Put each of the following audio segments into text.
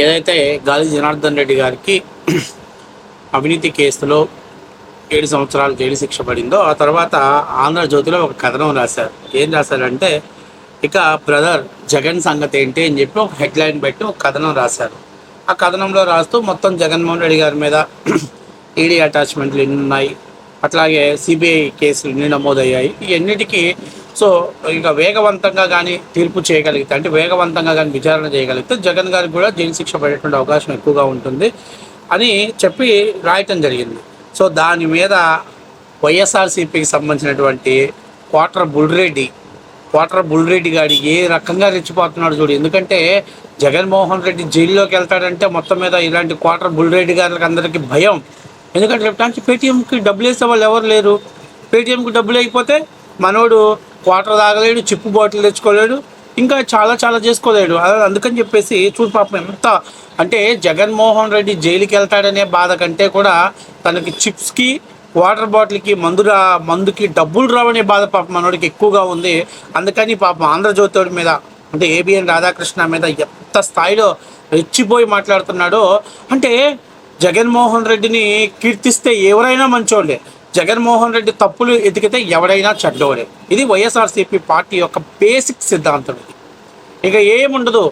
ఏదైతే గాలి జనార్దన్ రెడ్డి గారికి అవినీతి కేసులో ఏడు సంవత్సరాలు జైలు శిక్ష పడిందో ఆ తర్వాత ఆంధ్రజ్యోతిలో ఒక కథనం రాశారు. ఏం రాశారంటే ఇక బ్రదర్ జగన్ సంగతి ఏంటి అని చెప్పి ఒక హెడ్లైన్ పెట్టి ఒక కథనం రాశారు. ఆ కథనంలో రాస్తూ మొత్తం జగన్మోహన్ రెడ్డి గారి మీద ఈడీ అటాచ్మెంట్లు ఎన్ని ఉన్నాయి అట్లాగే సిబిఐ కేసులు ఎన్ని నమోదయ్యాయి. ఇవన్నిటికీ సో ఇక వేగవంతంగా కానీ తీర్పు చేయగలిగితే అంటే వేగవంతంగా కానీ విచారణ చేయగలిగితే జగన్ గారికి కూడా జైలు శిక్ష పడేటువంటి అవకాశం ఎక్కువగా ఉంటుంది అని చెప్పి రాయటం జరిగింది. సో దాని మీద వైఎస్ఆర్సీపీకి సంబంధించినటువంటి క్వార్టర్ బుల్రెడ్డి క్వార్టర్ బుల్రెడ్డి గారి ఏ రకంగా రెచ్చిపోతున్నాడు చూడు. ఎందుకంటే జగన్మోహన్ రెడ్డి జైల్లోకి వెళ్తాడంటే మొత్తం మీద ఇలాంటి క్వార్టర్ బుల్రెడ్డి గారికి అందరికీ భయం. ఎందుకంటే రేపటి పేటీఎంకి డబ్బులు వేసే వాళ్ళు ఎవరు లేరు. పేటీఎంకి డబ్బులు అయిపోతే మనోడు వాటర్ తాగలేడు చిప్పు బాటిల్ తెచ్చుకోలేడు ఇంకా చాలా చాలా చేసుకోలేడు. అందుకని చెప్పేసి చూడు పాపం ఎంత అంటే జగన్మోహన్ రెడ్డి జైలుకి వెళ్తాడనే బాధ కంటే కూడా తనకి చిప్స్కి వాటర్ బాటిల్కి మందు రా మందుకి డబ్బులు రావనే బాధ పాపం మనోడికి ఎక్కువగా ఉంది. అందుకని పాపం ఆంధ్రజ్యోతి మీద అంటే ఏబిఎన్ రాధాకృష్ణ మీద ఎంత స్థాయిలో రెచ్చిపోయి మాట్లాడుతున్నాడో. అంటే జగన్మోహన్ రెడ్డిని కీర్తిస్తే ఎవరైనా మంచోళ్ళే. జగన్మోహన్ రెడ్డి తప్పులు ఎతికితే ఎవడైనా చెడ్డోడే. ఇది వైఎస్ఆర్సీపీ పార్టీ యొక్క బేసిక్ సిద్ధాంతం ఇది. ఇక ఏముండదు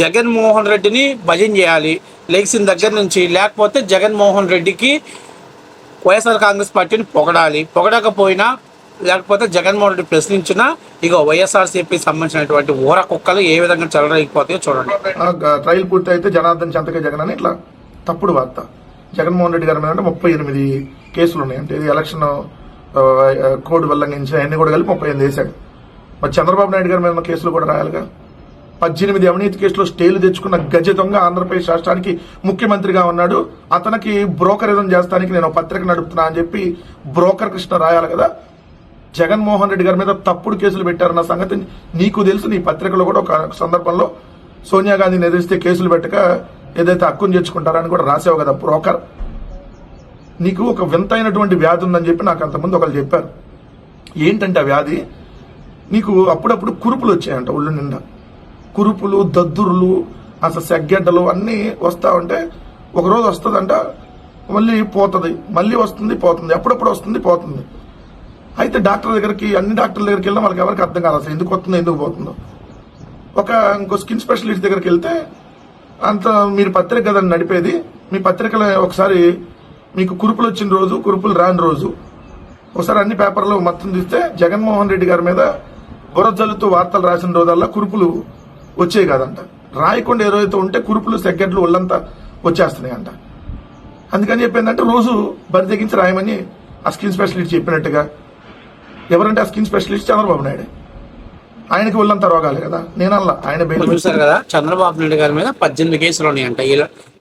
జగన్మోహన్ రెడ్డిని భజన చేయాలి లెగ్సిన దగ్గర నుంచి లేకపోతే జగన్మోహన్ రెడ్డికి వైఎస్ఆర్ కాంగ్రెస్ పార్టీని పొగడాలి. పొగడకపోయినా లేకపోతే జగన్మోహన్ రెడ్డి ప్రశ్నించినా ఇక వైఎస్ఆర్సీపీ సంబంధించినటువంటి ఊర కుక్కలు ఏ విధంగా చెలరేగిపోతాయో చూడండి. ఆ ట్రయల్ పూర్తి అయితే జనార్దన్ చెంతకే జగన్ అని ఇట్లా తప్పుడు వార్త. జగన్మోహన్ రెడ్డి గారి మీద అంటే ముప్పై ఎనిమిది కేసులు ఉన్నాయి అంటే ఇది ఎలక్షన్ కోడ్ ఉల్లంఘించి అన్ని కూడా కలిపి ముప్పై ఎనిమిది వేశాడు మరి చంద్రబాబు నాయుడు గారి మీద ఉన్న కేసులు కూడా రాయాలిగా? పద్దెనిమిది అవినీతి కేసులో స్టేలు తెచ్చుకున్న గజ దొంగ ఆంధ్రప్రదేశ్ రాష్ట్రానికి ముఖ్యమంత్రిగా ఉన్నాడు. అతనికి బ్రోకరిజం చేస్తానికి నేను పత్రిక నడుపుతున్నా అని చెప్పి బ్రోకర్ కృష్ణ రాయాలి కదా? జగన్మోహన్ రెడ్డి గారి మీద తప్పుడు కేసులు పెట్టారన్న సంగతి నీకు తెలుసు. నీ పత్రికలో కూడా ఒక సందర్భంలో సోనియా గాంధీని ఎదిరిస్తే కేసులు పెట్టక ఏదైతే హక్కును చేర్చుకుంటారని కూడా రాసావు కదా బ్రోకర్. నీకు ఒక వింతైనటువంటి వ్యాధి ఉందని చెప్పి నాకు అంతకుముందు ఒకరు చెప్పారు. ఏంటంటే ఆ వ్యాధి? నీకు అప్పుడప్పుడు కురుపులు వచ్చాయంట ఒళ్ళు నిండా. కురుపులు దద్దురులు అసలు సెగ్గెడ్డలు అన్నీ వస్తూ ఉంటే ఒకరోజు వస్తుందంట మళ్ళీ పోతుంది. మళ్ళీ వస్తుంది పోతుంది. అప్పుడప్పుడు వస్తుంది పోతుంది. అయితే డాక్టర్ దగ్గరికి అన్ని డాక్టర్ల దగ్గరికి వెళ్ళినా వాళ్ళకి ఎవరికి అర్థం కాదు అసలు ఎందుకు వస్తుందో ఎందుకు పోతుందో. ఒక ఇంకో స్కిన్ స్పెషలిస్ట్ దగ్గరికి వెళ్తే అంత మీరు పత్రిక కదండి నడిపేది మీ పత్రికలు ఒకసారి మీకు కురుపులు వచ్చిన రోజు కురుపులు రాని రోజు ఒకసారి అన్ని పేపర్లు మొత్తం తీస్తే జగన్మోహన్ రెడ్డి గారి మీద బురజల్లుతూ వార్తలు రాసిన రోజల్లా కురుపులు వచ్చేవి కాదంట. రాయకుండా ఏదైతే ఉంటే కురుపులు సెగ్గట్లు ఒళ్ళంతా వచ్చేస్తున్నాయి అంట అందుకని చెప్పిందంటే రోజు బరి తెగించి రాయమని ఆ స్కిన్ స్పెషలిస్ట్ చెప్పినట్టుగా. ఎవరంటే ఆ స్కిన్ స్పెషలిస్ట్ చంద్రబాబు నాయుడు. ఆయనకి ఒళ్ళంతా రోగాలు కదా. నేనల్లా ఆయన చూసారు కదా చంద్రబాబు నాయుడు గారి మీద పద్దెనిమిది కేసులు ఉన్నాయంట.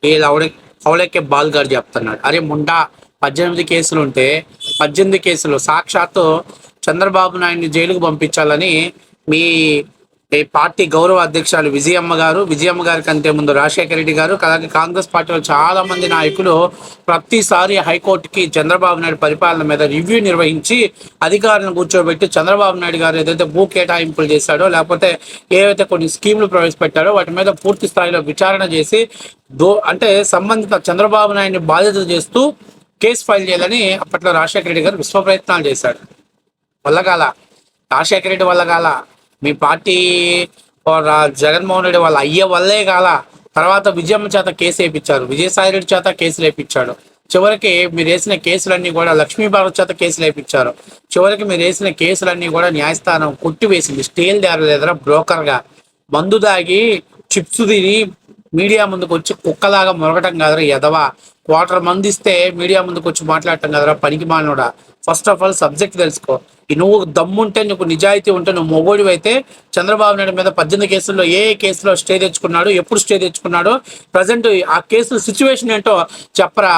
వీళ్ళ అవడే బాల్ గారు చెప్తున్నాడు అరే ముండా పద్దెనిమిది కేసులు ఉంటే పద్దెనిమిది కేసులు సాక్షాత్తు చంద్రబాబు నాయుడిని జైలుకు పంపించాలని మీ ఈ పార్టీ గౌరవ అధ్యక్షులు విజయమ్మ గారు విజయమ్మ గారి కంటే ముందు రాజశేఖర రెడ్డి గారు అలాగే కాంగ్రెస్ పార్టీలో చాలా మంది నాయకులు ప్రతిసారి హైకోర్టుకి చంద్రబాబు నాయుడు పరిపాలన మీద రివ్యూ నిర్వహించి అధికారులను కూర్చోబెట్టి చంద్రబాబు నాయుడు గారు ఏదైతే భూ కేటాయింపులు చేశాడో లేకపోతే ఏవైతే కొన్ని స్కీములు ప్రవేశపెట్టాడో వాటి మీద పూర్తి స్థాయిలో విచారణ చేసి దో అంటే సంబంధిత చంద్రబాబు నాయుడిని బాధ్యత చేస్తూ కేసు ఫైల్ చేయాలని అప్పట్లో రాజశేఖర రెడ్డి గారు విశ్వ ప్రయత్నాలు చేశాడు వల్లగాల రాజశేఖర రెడ్డి వల్లగాల మీ పార్టీ జగన్మోహన్ రెడ్డి వాళ్ళ అయ్యే వల్లే కాల తర్వాత విజయమ్మ చేత కేసు వేయించారు విజయసాయి రెడ్డి చేత కేసులు వేయించాడు చివరికి మీరు వేసిన కేసులన్నీ కూడా లక్ష్మీ భారత్ చేత కేసులు వేయించారు చివరికి మీరు వేసిన కేసులన్నీ కూడా న్యాయస్థానం కొట్టివేసింది. స్టీల్ దారి బ్రోకర్ బ్రోకర్గా మందు దాగి చిప్స్ తిని మీడియా ముందుకు వచ్చి కుక్కలాగా మొరగటం కాదురా ఎదవా క్వార్టర్ మంది ఇస్తే మీడియా ముందుకు వచ్చి మాట్లాడటం కదరా పనికి మానోడా ఫస్ట్ ఆఫ్ ఆల్ సబ్జెక్ట్ తెలుసుకో. నువ్వు దమ్ముంటే నీకు నిజాయితీ ఉంటే నువ్వు మొగోడి అయితే చంద్రబాబు నాయుడు మీద పద్దెనిమిది కేసుల్లో ఏ ఏ కేసులో స్టే తెచ్చుకున్నాడు ఎప్పుడు స్టే తెచ్చుకున్నాడు ప్రజెంట్ ఆ కేసు సిచ్యువేషన్ ఏంటో చెప్పరా.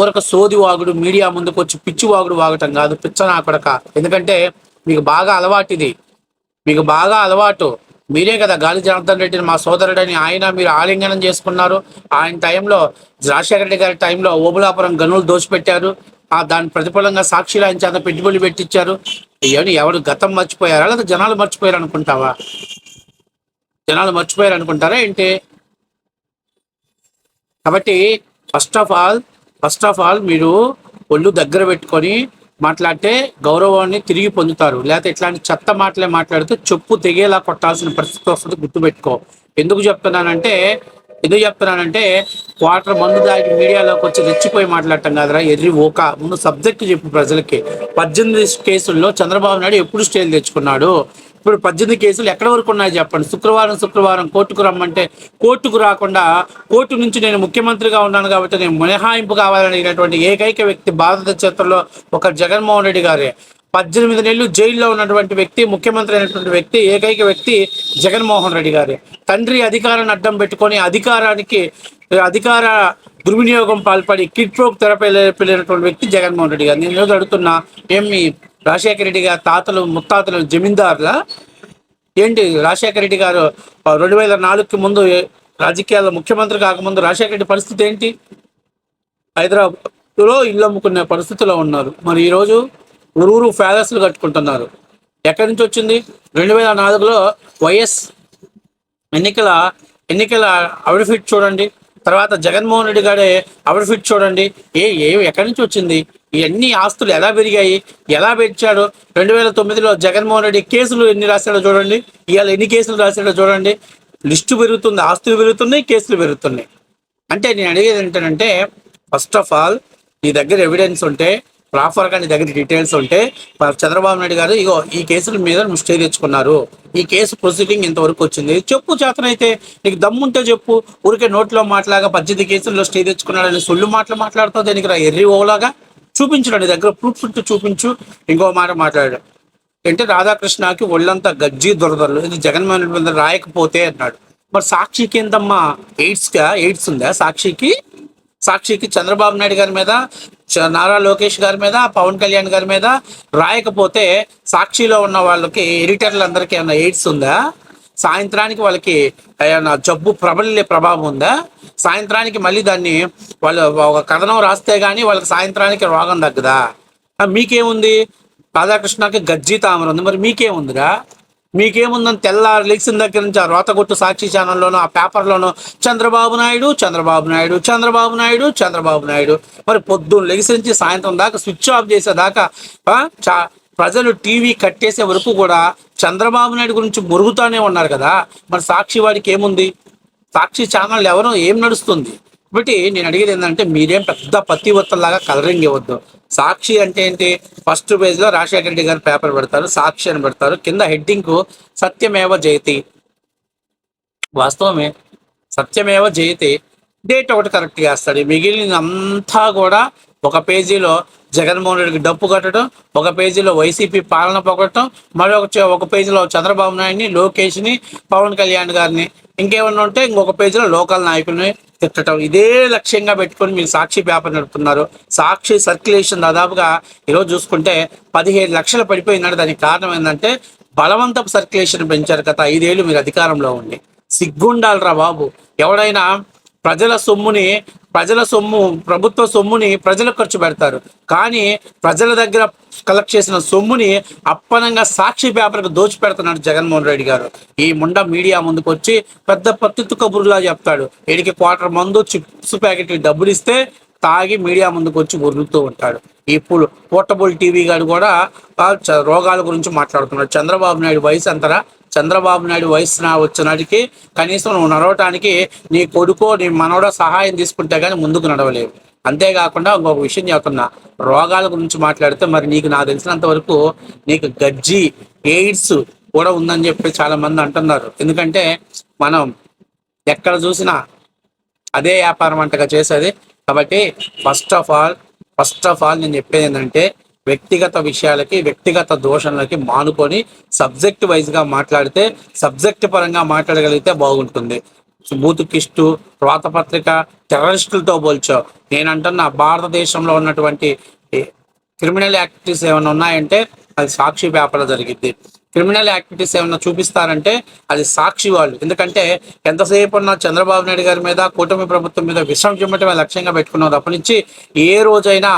ఊరక సోది వాగుడు మీడియా ముందుకు వచ్చి పిచ్చి వాగుడు వాగటం కాదు పిచ్చ నా కొడక. ఎందుకంటే మీకు బాగా అలవాటు ఇది మీకు బాగా అలవాటు. మీరే కదా గాలి జనార్దన్ రెడ్డిని మా సోదరుడని ఆయన మీరు ఆలింగనం చేసుకున్నారు. ఆయన టైంలో రాజశేఖర రెడ్డి గారి టైంలో ఓబులాపురం గనులు దోచిపెట్టారు. ఆ దాని ప్రతిఫలంగా సాక్షిలు ఆయన చేత పెట్టుబడులు పెట్టించారు ఏమని ఎవరు గతం మర్చిపోయారా? లేదా జనాలు మర్చిపోయారు అనుకుంటావా జనాలు మర్చిపోయారు అనుకుంటారా ఏంటి? కాబట్టి first of all first of all మీరు ఒళ్ళు దగ్గర పెట్టుకొని మాట్లాడితే గౌరవాన్ని తిరిగి పొందుతారు. లేకపోతే ఇట్లాంటి చెత్త మాటలే మాట్లాడితే చెప్పు తెగేలా కొట్టాల్సిన పరిస్థితి వస్తుంది గుర్తుపెట్టుకో. ఎందుకు చెప్తున్నానంటే ఎందుకు చెప్తున్నానంటే క్వార్టర్ మందు దాటి మీడియాలోకి వచ్చి రెచ్చిపోయి మాట్లాడటం కాదురా ఎర్రి ఓక ముందు సబ్జెక్ట్ చెప్పు ప్రజలకి. పద్దెనిమిది కేసుల్లో చంద్రబాబు నాయుడు ఎప్పుడు స్టేలు తెచ్చుకున్నాడు? ఇప్పుడు పద్దెనిమిది కేసులు ఎక్కడ వరకు ఉన్నాయి చెప్పండి. శుక్రవారం శుక్రవారం కోర్టుకు రమ్మంటే కోర్టుకు రాకుండా కోర్టు నుంచి నేను ముఖ్యమంత్రిగా ఉన్నాను కాబట్టి నేను మినహాయింపు కావాలనేటువంటి ఏకైక వ్యక్తి భారత చరిత్రలో ఒక జగన్మోహన్ రెడ్డి గారే. పద్దెనిమిది నెలలు జైల్లో ఉన్నటువంటి వ్యక్తి ముఖ్యమంత్రి అయినటువంటి వ్యక్తి ఏకైక వ్యక్తి జగన్మోహన్ రెడ్డి గారే. తండ్రి అధికారాన్ని అడ్డం పెట్టుకొని అధికారానికి అధికార దుర్వినియోగం పాల్పడి కిట్రోక్ తెరపై లేనటువంటి వ్యక్తి జగన్మోహన్ రెడ్డి గారు. నేను ఈరోజు అడుగుతున్నా ఏమి రాజశేఖర రెడ్డి గారి తాతలు ముత్తాతలు జమీందారుల? ఏంటి రాజశేఖర రెడ్డి గారు రెండు వేల నాలుగుకి ముందు రాజకీయాల్లో ముఖ్యమంత్రి కాకముందు రాజశేఖర రెడ్డి పరిస్థితి ఏంటి? హైదరాబాద్లో ఇల్లు అమ్ముకునే పరిస్థితిలో ఉన్నారు. మరి ఈరోజు ఊరూరు ప్యాలెస్లు కట్టుకుంటున్నారు. ఎక్కడి నుంచి వచ్చింది? రెండు వేల నాలుగులో వైఎస్ ఎన్నికల ఎన్నికల అవిడిఫిట్ చూడండి. తర్వాత జగన్మోహన్ రెడ్డి గారి అవిడిఫిట్ చూడండి. ఏ ఏ ఎక్కడి నుంచి వచ్చింది? ఇవన్నీ ఆస్తులు ఎలా పెరిగాయి? ఎలా పెంచాడు? రెండు వేల తొమ్మిదిలో జగన్మోహన్ రెడ్డి కేసులు ఎన్ని రాశాడో చూడండి. ఇవాళ ఎన్ని కేసులు రాశాడో చూడండి. లిస్టు పెరుగుతుంది ఆస్తులు పెరుగుతున్నాయి కేసులు పెరుగుతున్నాయి. అంటే నేను అడిగేది ఏంటంటే ఫస్ట్ ఆఫ్ ఆల్ నీ దగ్గర ఎవిడెన్స్ ఉంటే ప్రాపర్గా నీ దగ్గర డీటెయిల్స్ ఉంటే చంద్రబాబు నాయుడు గారు ఇగో ఈ కేసుల మీద నువ్వు స్టే తెచ్చుకున్నారు. ఈ కేసు ప్రొసీడింగ్ ఇంతవరకు వచ్చింది. చెప్పు చేతనైతే నీకు దమ్ముంటే చెప్పు. ఊరికే నోట్లో మాట్లాగా పద్దెనిమిది కేసుల్లో స్టే తెచ్చుకున్నాడని సొల్లు మాటలు మాట్లాడుతావు దానికి రా ఎర్రి ఓలాగా? చూపించు నీ దగ్గర ప్రూఫ్ ఉంటే చూపించు. ఇంకో మాట మాట్లాడాడు అంటే రాధాకృష్ణకి ఒళ్ళంతా గజ్జి దొరదలు. ఇది జగన్మోహన్ రెడ్డి రాయకపోతే అన్నాడు. మరి సాక్షికి ఏందమ్మా? ఎయిడ్స్గా ఎయిడ్స్ ఉందా సాక్షికి? సాక్షికి చంద్రబాబు నాయుడు గారి మీద చ- నారా లోకేష్ గారి మీద పవన్ కళ్యాణ్ గారి మీద రాయకపోతే సాక్షిలో ఉన్న వాళ్ళకి ఎడిటర్లందరికీ ఏమైనా ఎయిడ్స్ ఉందా? సాయంత్రానికి వాళ్ళకి ఏమైనా జబ్బు ప్రబలే ప్రభావం ఉందా? సాయంత్రానికి మళ్ళీ దాన్ని వాళ్ళు ఒక కథనం రాస్తే కానీ వాళ్ళకి సాయంత్రానికి రోగం తగ్గదా? మీకేముంది? రాధాకృష్ణకి గజ్జి తామర ఉంది. మరి మీకేముందిరా? మీకేముందని తెల్లారు లెగ్సిన దగ్గర నుంచి ఆ రోతగొట్టు సాక్షి ఛానల్లోనూ ఆ పేపర్లోనూ చంద్రబాబు నాయుడు చంద్రబాబు నాయుడు చంద్రబాబు నాయుడు చంద్రబాబు నాయుడు. మరి పొద్దున్న లెగిసి నుంచి సాయంత్రం దాకా స్విచ్ ఆఫ్ చేసేదాకా చా ప్రజలు టీవీ కట్టేసే వరకు కూడా చంద్రబాబు నాయుడు గురించి మురుగుతూనే ఉన్నారు కదా. మరి సాక్షి వాడికి ఏముంది? సాక్షి ఛానల్ ఎవరో? ఏం నడుస్తుంది? కాబట్టి నేను అడిగేది ఏంటంటే మీరేం పెద్ద పత్తివత్తలాగా కలరింగ్ ఇవ్వద్దు. సాక్షి అంటే ఏంటి? ఫస్ట్ పేజ్లో రాజశేఖర రెడ్డి గారు పేపర్ పెడతారు సాక్షి అని పెడతారు. కింద హెడ్డింగ్కు సత్యమేవ జయతి. వాస్తవమే సత్యమేవ జయతి. డేట్ ఒకటి కరెక్ట్గా వేస్తాడు మిగిలిన అంతా కూడా ఒక పేజీలో జగన్మోహన్ రెడ్డికి డప్పు కట్టడం ఒక పేజీలో వైసీపీ పాలన పొగట్టడం మరొక ఒక పేజీలో చంద్రబాబు నాయుడిని లోకేష్ని పవన్ కళ్యాణ్ గారిని. ఇంకేమన్నా ఉంటే ఇంకొక పేజీలో లోకల్ నాయకుల్ని తిట్టడం. ఇదే లక్ష్యంగా పెట్టుకొని మీరు సాక్షి పేపర్ నడుపుతున్నారు. సాక్షి సర్క్యులేషన్ దాదాపుగా ఈరోజు చూసుకుంటే పదిహేడు లక్షలు పడిపోయిందంటే దానికి కారణం ఏంటంటే బలవంతపు సర్క్యులేషన్ పెంచారు కదా. ఐదేళ్ళు మీరు అధికారంలో ఉండి. సిగ్గుండాలరా బాబు. ఎవడైనా ప్రజల సొమ్ముని ప్రజల సొమ్ము ప్రభుత్వ సొమ్ముని ప్రజలకు ఖర్చు పెడతారు. కానీ ప్రజల దగ్గర కలెక్ట్ చేసిన సొమ్ముని అప్పనంగా సాక్షి పేపర్కి దోచిపెడుతున్నాడు జగన్మోహన్ రెడ్డి గారు. ఈ ముండ మీడియా ముందుకు వచ్చి పెద్ద పత్తిత్తు కబుర్లా చెప్తాడు. వీడికి క్వార్టర్ మందు చిప్స్ ప్యాకెట్ డబ్బులు ఇస్తే తాగి మీడియా ముందుకు వచ్చి ఉరుకుతూ ఉంటాడు ఇప్పుడు పోర్టబుల్ టీవీ గారు కూడా చ- రోగాల గురించి మాట్లాడుతున్నాడు. చంద్రబాబు నాయుడు వయసు అంతరా చంద్రబాబు నాయుడు వయసు నా వచ్చినాటికి కనీసం నువ్వు నడవటానికి నీ కొడుకో నీ మనవడో సహాయం తీసుకుంటే కానీ ముందుకు నడవలేవు. అంతేకాకుండా ఇంకొక విషయం చెప్తున్నా. రోగాల గురించి మాట్లాడితే మరి నీకు నాకు తెలిసినంత వరకు నీకు గజ్జి ఎయిడ్స్ కూడా ఉందని చెప్పి చాలా మంది అంటున్నారు. ఎందుకంటే మనం ఎక్కడ చూసినా అదే వ్యాపారం అంటగా చేసేది. కాబట్టి first of all first of all నేను చెప్పేది ఏంటంటే వ్యక్తిగత విషయాలకి వ్యక్తిగత దోషణలకి మానుకొని సబ్జెక్ట్ వైజ్గా మాట్లాడితే సబ్జెక్ట్ పరంగా మాట్లాడగలిగితే బాగుంటుంది. బూతు కిస్టు వ్రాతపత్రిక టెర్రరిస్టులతో పోల్చావు నేను అంటున్న భారతదేశంలో ఉన్నటువంటి క్రిమినల్ యాక్టివిటీస్ ఏమైనా ఉన్నాయంటే అది సాక్షి పేపర్లో జరిగింది క్రిమినల్ యాక్టివిటీస్ ఏమైనా చూపిస్తారంటే అది సాక్షి వాళ్ళు. ఎందుకంటే ఎంతసేపు ఉన్న చంద్రబాబు నాయుడు గారి మీద కూటమి ప్రభుత్వం మీద విషం చిమ్మటమే లక్ష్యంగా పెట్టుకున్నారు అప్పటి నుంచి ఏ రోజైనా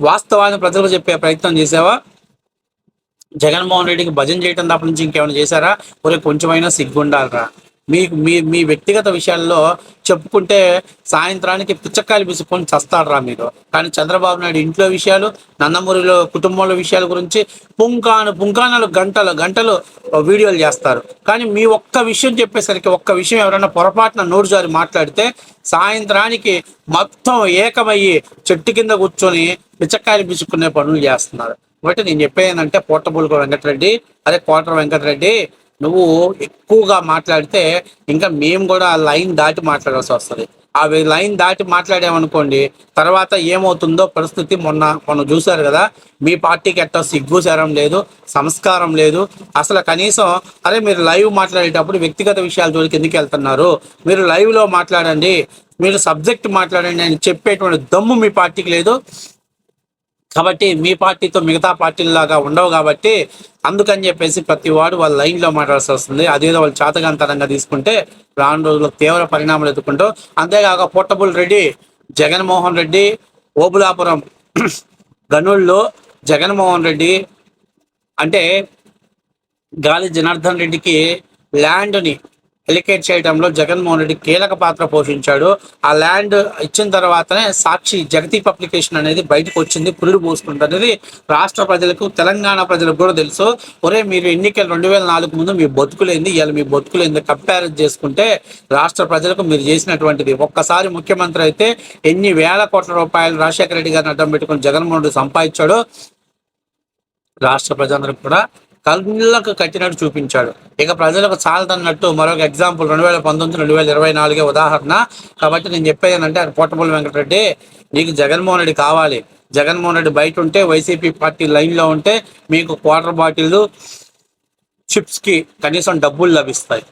వాస్తవాన్ని ప్రజలకు చెప్పే ప్రయత్నం చేసావా? జగన్మోహన్ రెడ్డికి భజన చేయడం తప్ప నుంచి ఇంకేమైనా చేశారా? ఒరే కొంచెమైనా సిగ్గుండాలరా. మీకు మీ మీ వ్యక్తిగత విషయాల్లో చెప్పుకుంటే సాయంత్రానికి పుచ్చకాయలు పిసుకొని చస్తాడరా మీరు. కానీ చంద్రబాబు నాయుడు ఇంట్లో విషయాలు నందమూరిలో కుటుంబంలో విషయాల గురించి పుంకాను పుంకానలు గంటలు గంటలు వీడియోలు చేస్తారు. కానీ మీ ఒక్క విషయం చెప్పేసరికి ఒక్క విషయం ఎవరైనా పొరపాటున నోరు జారి మాట్లాడితే సాయంత్రానికి మొత్తం ఏకమయ్యి చెట్టు కింద కూర్చొని పిచ్చకాయలు పిసుకునే పనులు చేస్తున్నారు. కాబట్టి నేను చెప్పేది ఏంటంటే పోర్టబుల్ వెంకటరెడ్డి అదే కోటర వెంకటరెడ్డి నువ్వు ఎక్కువగా మాట్లాడితే ఇంకా మేము కూడా ఆ లైన్ దాటి మాట్లాడాల్సి వస్తుంది. ఆ లైన్ దాటి మాట్లాడామనుకోండి తర్వాత ఏమవుతుందో పరిస్థితి మొన్న మొన్న చూశారు కదా మీ పార్టీకి ఎట్టో సిగ్గు శరం లేదు సంస్కారం లేదు అసలు కనీసం అరే మీరు లైవ్ మాట్లాడేటప్పుడు వ్యక్తిగత విషయాల జోలికి ఎందుకు వెళ్తున్నారు మీరు లైవ్లో లో మాట్లాడండి మీరు సబ్జెక్ట్ మాట్లాడండి అని చెప్పేటువంటి దమ్ము మీ పార్టీకి లేదు కాబట్టి మీ పార్టీతో మిగతా పార్టీలాగా ఉండవు కాబట్టి అందుకని చెప్పేసి ప్రతి వాడు వాళ్ళ లైన్లో మాట్లాడాల్సి వస్తుంది. అదేదో వాళ్ళు చాతగాంతరంగా తీసుకుంటే రాను రోజుల్లో తీవ్ర పరిణామాలు ఎదుర్కొంటూ అంతేకాక పోర్టబుల్ రెడ్డి జగన్మోహన్ రెడ్డి ఓబులాపురం గనుల్లో జగన్మోహన్ రెడ్డి అంటే గాలి జనార్దన్ రెడ్డికి ల్యాండ్ని ఎలికేట్ చేయడంలో జగన్మోహన్ రెడ్డి కీలక పాత్ర పోషించాడు. ఆ ల్యాండ్ ఇచ్చిన తర్వాతనే సాక్షి జగతి పబ్లికేషన్ అనేది బయటకు వచ్చింది పురుడు పోసుకుంటుంది రాష్ట్ర ప్రజలకు తెలంగాణ ప్రజలకు కూడా తెలుసు. ఒరే మీరు ఎన్నికలు రెండు వేల నాలుగు ముందు మీ బతుకులేంది ఇవాళ మీ బతుకులేంది కంపేర్ చేసుకుంటే రాష్ట్ర ప్రజలకు మీరు చేసినటువంటిది. ఒక్కసారి ముఖ్యమంత్రి అయితే ఎన్ని వేల కోట్ల రూపాయలు రాజశేఖర రెడ్డి గారిని అడ్డం పెట్టుకుని జగన్మోహన్ రెడ్డి సంపాదించాడో రాష్ట్ర ప్రజలందరికీ కూడా కళ్ళకు కట్టినట్టు చూపించాడు. ఇక ప్రజలకు చాలదన్నట్టు మరొక ఎగ్జాంపుల్ రెండు వేల పంతొమ్మిది రెండు వేల ఇరవై నాలుగే ఉదాహరణ. కాబట్టి నేను చెప్పేది ఏంటంటే పోర్టబుల్ వెంకటరెడ్డి నీకు జగన్మోహన్ రెడ్డి కావాలి. జగన్మోహన్ రెడ్డి బయట ఉంటే వైసీపీ పార్టీ లైన్లో ఉంటే మీకు క్వార్టర్ బాటిల్ చిప్స్కి కనీసం డబ్బులు లభిస్తాయి.